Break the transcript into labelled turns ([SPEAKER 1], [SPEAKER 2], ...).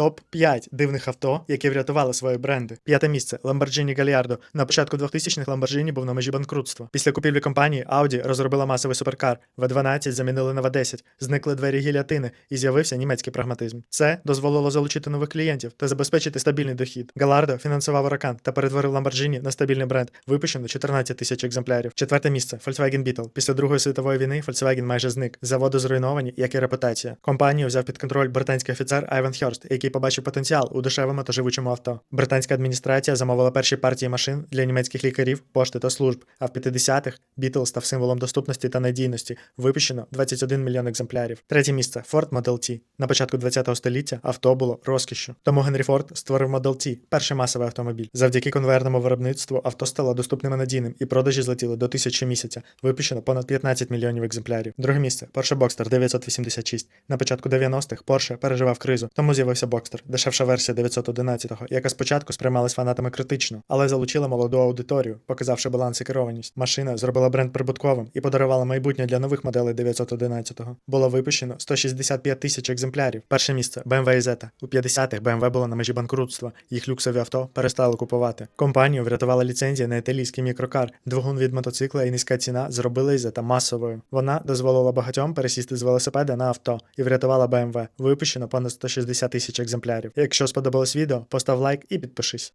[SPEAKER 1] Топ 5 дивних авто, які врятували свої бренди. П'яте місце Lamborghini Gallardo. На початку 2000-х Lamborghini був на межі банкрутства. Після купівлі компанії Audi розробила масовий суперкар. V12 замінили на V10, зникли двері гілятини і з'явився німецький прагматизм. Це дозволило залучити нових клієнтів та забезпечити стабільний дохід. Gallardo фінансував Huracan та перетворив Lamborghini на стабільний бренд. Випущено 14 тисяч екземплярів. Четверте місце Volkswagen Beetle. Після Другої світової війни Volkswagen майже зник. Заводи зруйновані, як і репутація. Компанію взяв під контроль британський офіцер Айвен Хьорст, який побачив потенціал у дешевому та живучому авто. Британська адміністрація замовила перші партії машин для німецьких лікарів, пошти та служб. А в 50-х Beetle став символом доступності та надійності. Випущено 21 мільйон екземплярів. Третє місце Ford Model T. На початку 20-го століття авто було розкішшю. Тому Генрі Форд створив Model T, перший масовий автомобіль. Завдяки конвейерному виробництву авто стало доступним і надійним, і продажі злетіли до тисячі місяця. Випущено понад 15 мільйонів екземплярів. Друге місце Porsche Boxster 986. На початку 90-х Porsche переживав кризу, тому з'явився Boxster, дешевша версія 911-го, яка спочатку сприймалась фанатами критично, але залучила молоду аудиторію, показавши баланс і керованість. Машина зробила бренд прибутковим і подарувала майбутнє для нових моделей 911-го. Було випущено 165 тисяч екземплярів. Перше місце BMW Zeta. У 50-х BMW було на межі банкрутства. Їх люксові авто перестали купувати. Компанію врятувала ліцензія на італійський мікрокар. Двигун від мотоцикла і низька ціна зробили Zeta масовою. Вона дозволила багатьом пересісти з велосипеда на авто і врятувала BMW. Випущено понад 160 тисяч екземплярів. Якщо сподобалось відео, постав лайк і підпишись.